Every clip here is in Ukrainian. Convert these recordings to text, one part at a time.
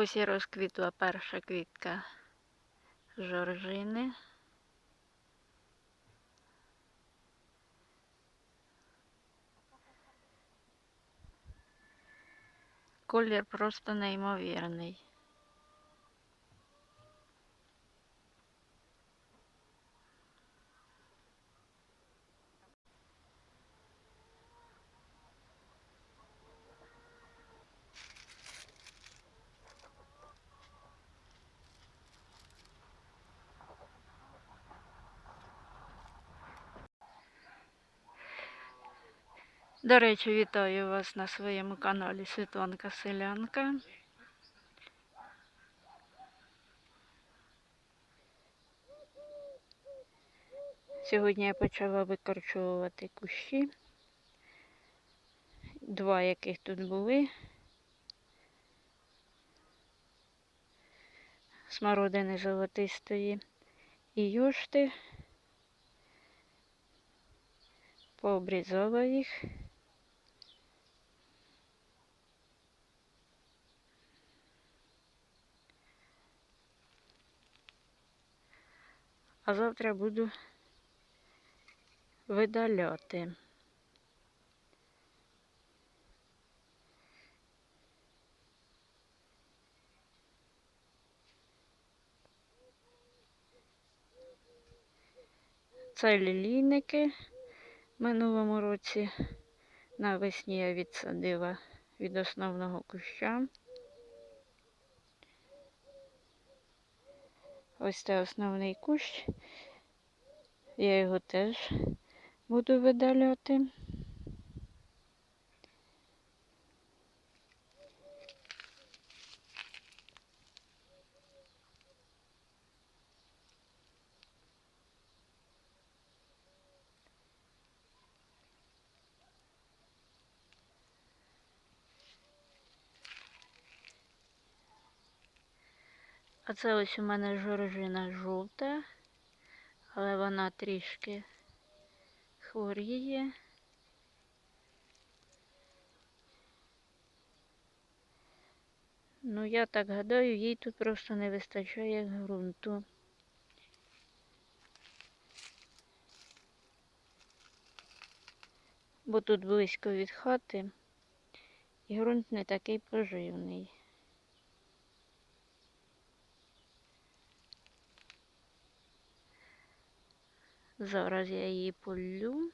Ось і розквітла перша квітка жоржини. Колір просто неймовірний. До речі, вітаю вас на своєму каналі Світланка Селянка. Сьогодні я почала викорчовувати кущі. Два, яких тут були. Смородини золотистої і юшти. Пообрізала їх. А завтра буду видаляти. Це лілійники. Минулому році навесні я відсадила від основного куща. Ось це основний кущ. Я його теж буду видаляти. А це ось у мене жоржина жовта, але вона трішки хворіє. Ну, я так гадаю, їй тут просто не вистачає ґрунту. Бо тут близько від хати і ґрунт не такий поживний. Зараз я її полю.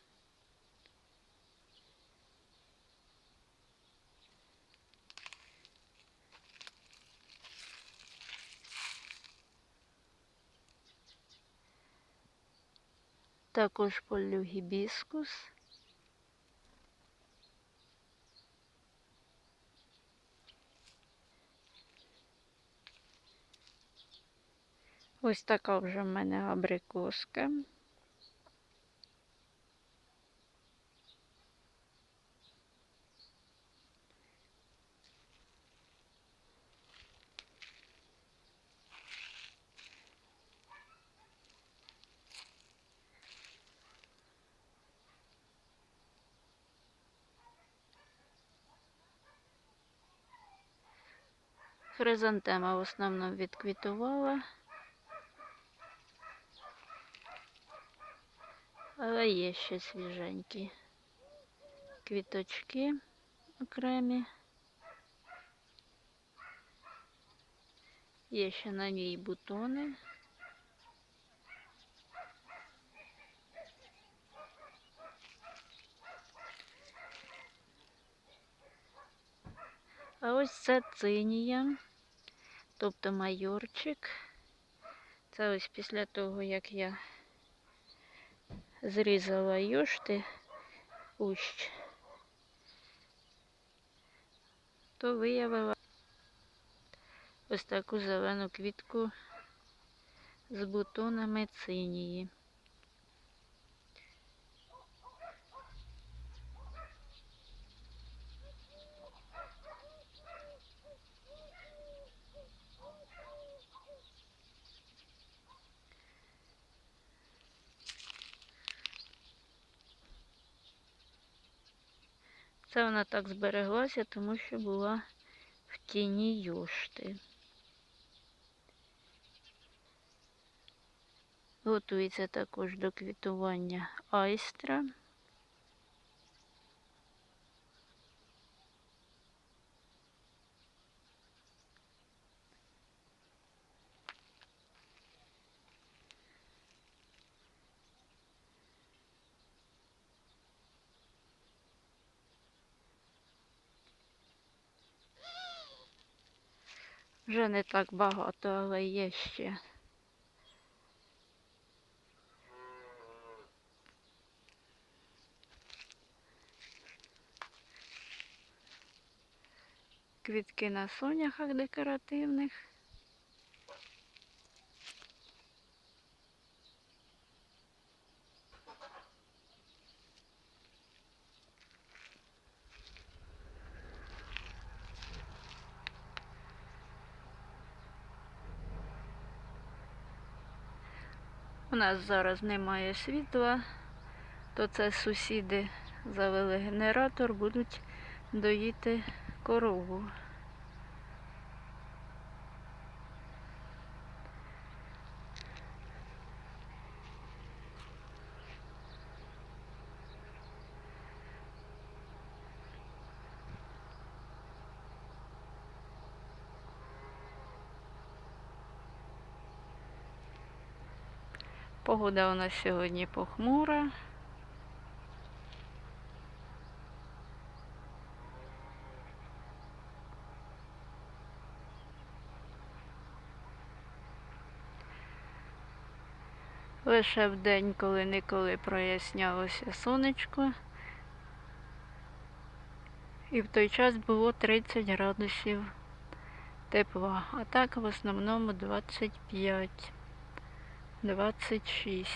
Також полю гібіскус. Ось така вже в мене абрикоска. Хризантема в основному відквітувала. Але є ще свіженькі квіточки окремі. Є ще на ній бутони. А ось це цинія, тобто майорчик. Це ось після того, як я зрізала юшти кущ, то виявила ось таку зелену квітку з бутонами цинії. Це вона так збереглася, тому що була в тіні йошти. Готується також до квітування айстра. Вже не так багато, але є ще. Квітки на соняхах декоративних. У нас зараз немає світла, то це сусіди завели генератор, будуть доїти корову. Погода у нас сьогодні похмура. Лише в день, коли-неколи прояснялося сонечко. І в той час було 30 градусів тепла, а так в основному 25, 26.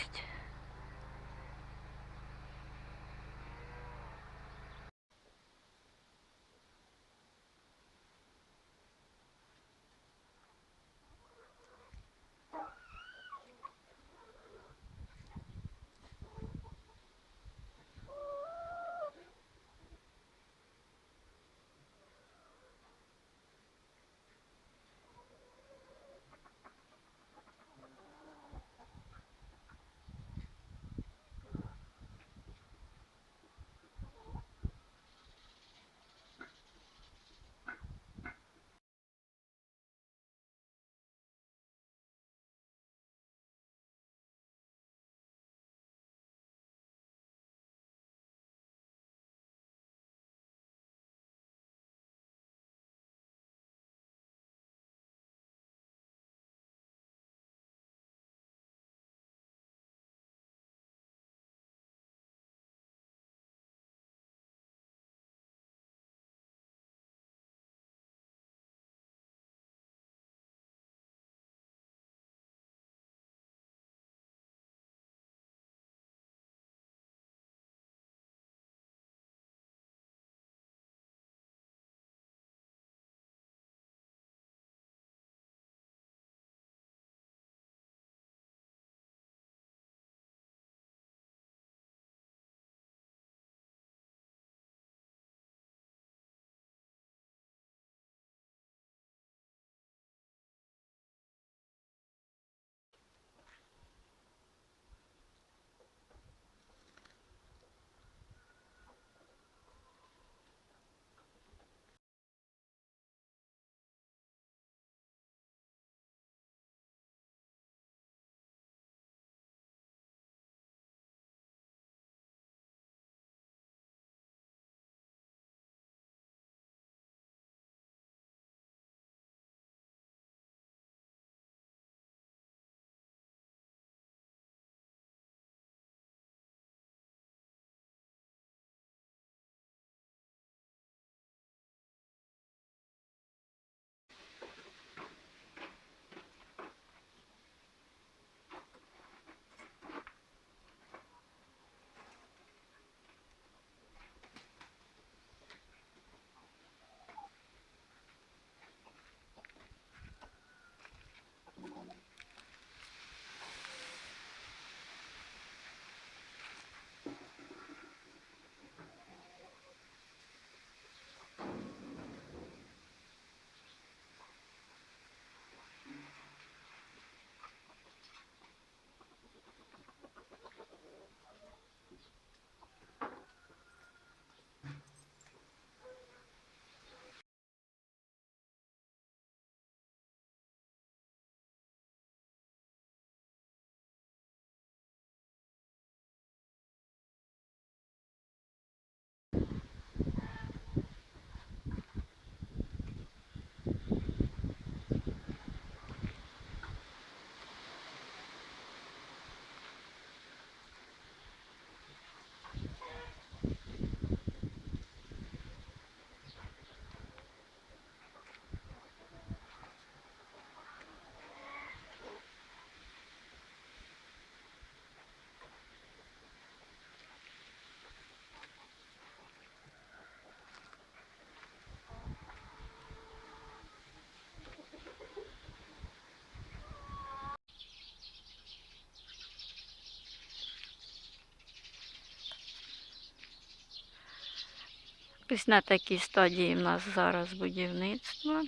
Ось на такій стадії в нас зараз будівництво.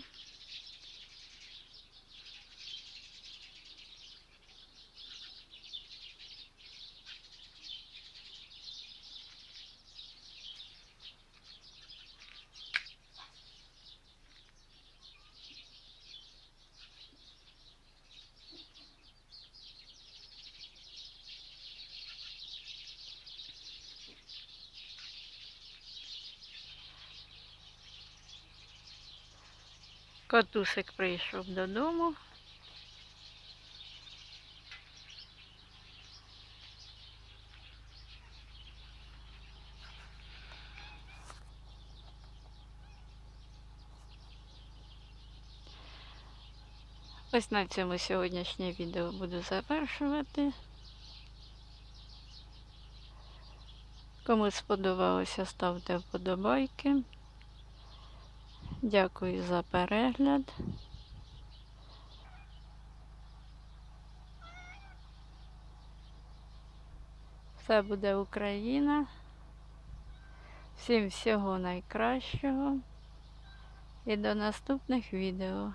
Катусик прийшов додому. Ось на цьому сьогоднішнє відео буду завершувати. Кому сподобалося, ставте вподобайки. Дякую за перегляд. Все буде Україна. Всім всього найкращого і до наступних відео.